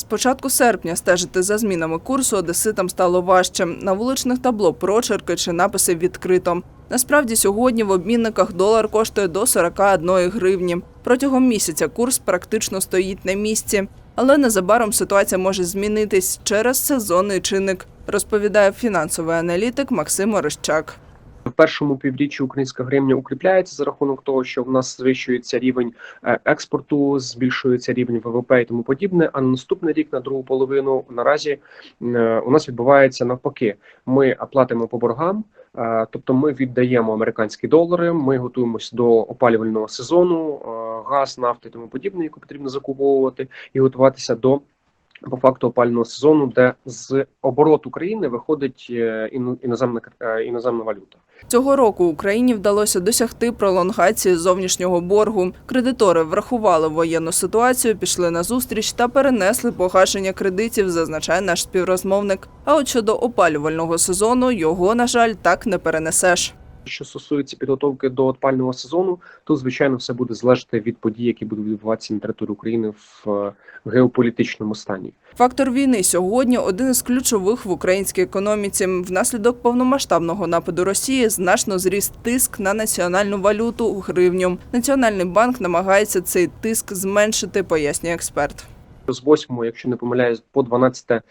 З початку серпня стежити за змінами курсу одеситам стало важче. На вуличних табло прочерки чи написи відкрито. Насправді сьогодні в обмінниках долар коштує до 41 гривні. Протягом місяця курс практично стоїть на місці. Але незабаром ситуація може змінитись через сезонний чинник, розповідає фінансовий аналітик Максим Орищак. В першому півріччі українська гривня укріпляється за рахунок того, що в нас звищується рівень е, експорту, збільшується рівень ВВП і тому подібне. А на наступний рік, на другу половину, наразі е, у нас відбувається навпаки. Ми платимо по боргам, е, тобто ми віддаємо американські долари. Ми готуємося до опалювального сезону, газ, нафти і тому подібне, яку потрібно закуповувати, і готуватися до. По факту опального сезону, де з обороту країни виходить іно- іноземна іноземна валюта. Цього року Україні вдалося досягти пролонгації зовнішнього боргу. Кредитори врахували воєнну ситуацію, пішли на зустріч та перенесли погашення кредитів, зазначає наш співрозмовник. А от щодо опалювального сезону, його, на жаль, так не перенесеш. Що стосується підготовки до опального сезону, то звичайно все буде залежати від подій, які будуть відбуватися на території України в е, геополітичному стані. Фактор війни сьогодні один із ключових в українській економіці. Внаслідок повномасштабного нападу Росії значно зріс тиск на національну валюту гривню. Національний банк намагається цей тиск зменшити, пояснює експерт. З 8, якщо не помиляюсь, по 12 е,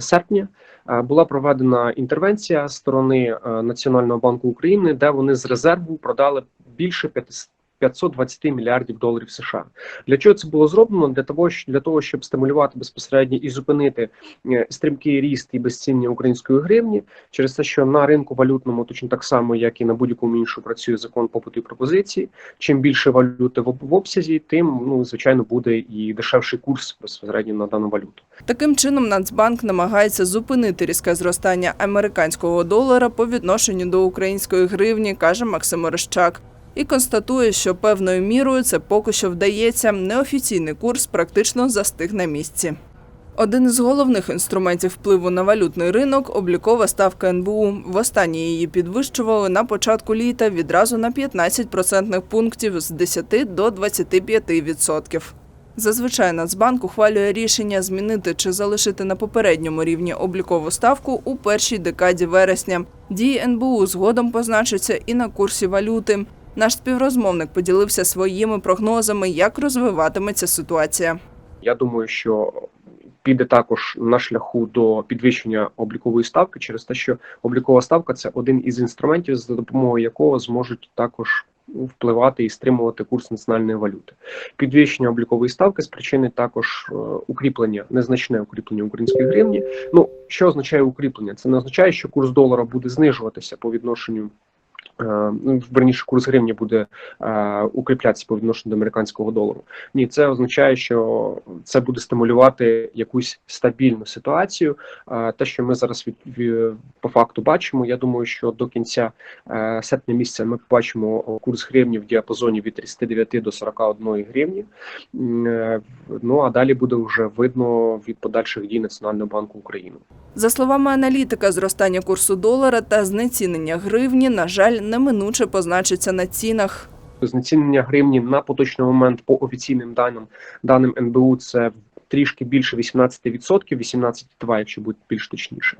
серпня була проведена інтервенція сторони Національного банку України, де вони з резерву продали більше 500 520 мільярдів доларів США. Для чого це було зроблено? Для того, для того, щоб стимулювати безпосередньо і зупинити е, стрімкий ріст і безціння української гривні, через те, що на ринку валютному, точно так само, як і на будь-якому іншому, працює закон попиту і пропозиції. Чим більше валюти в, обсязі, тим ну звичайно буде і дешевший курс безпосередньо на дану валюту. Таким чином, Нацбанк намагається зупинити різке зростання американського долара по відношенню до української гривні, каже Максим Орищак. І констатує, що певною мірою це поки що вдається. Неофіційний курс практично застиг на місці. Один із головних інструментів впливу на валютний ринок облікова ставка НБУ. Востаннє її підвищували на початку літа відразу на 15 процентних пунктів з 10 до 25 відсотків. Зазвичай Нацбанк ухвалює рішення змінити чи залишити на попередньому рівні облікову ставку у першій декаді вересня. Дії НБУ згодом позначаться і на курсі валюти. Наш співрозмовник поділився своїми прогнозами, як розвиватиметься ситуація. Я думаю, що піде також на шляху до підвищення облікової ставки через те, що облікова ставка це один із інструментів, за допомогою якого зможуть також впливати і стримувати курс національної валюти. Підвищення облікової ставки спричинить також е, укріплення, незначне укріплення української гривні. Ну що означає укріплення? Це не означає, що курс долара буде знижуватися по відношенню. Е, Ну, верніше, курс гривні буде е, укріплятися по відношенню до американського долару. Ні, це означає, що це буде стимулювати якусь стабільну ситуацію. Е, Те, що ми зараз від, ві- по факту бачимо, я думаю, що до кінця е, серпня місяця ми побачимо курс гривні в діапазоні від 39 до 41 гривні. Ну а далі буде вже видно від подальших дій Національного банку України. За словами аналітика, зростання курсу долара та знецінення гривні, на жаль, неминуче позначиться на цінах. Знецінення гривні на поточний момент по офіційним даним даним НБУ це трішки більше 18%, 18,2%, якщо бути більш точніше.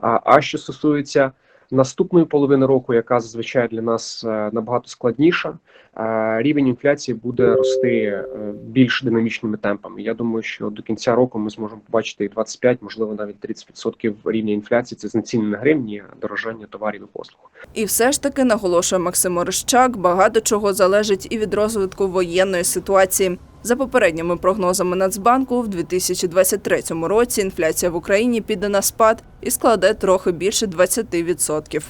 А, а що стосується наступної половини року, яка зазвичай для нас е, набагато складніша, е, рівень інфляції буде рости е, більш динамічними темпами. Я думаю, що до кінця року ми зможемо побачити і 25, можливо, навіть 30% рівня інфляції. Це знецінення гривні, дорожання товарів і послуг. І все ж таки, наголошує Максим Орищак, багато чого залежить і від розвитку воєнної ситуації. За попередніми прогнозами Нацбанку, в 2023 році інфляція в Україні піде на спад і складе трохи більше 20%.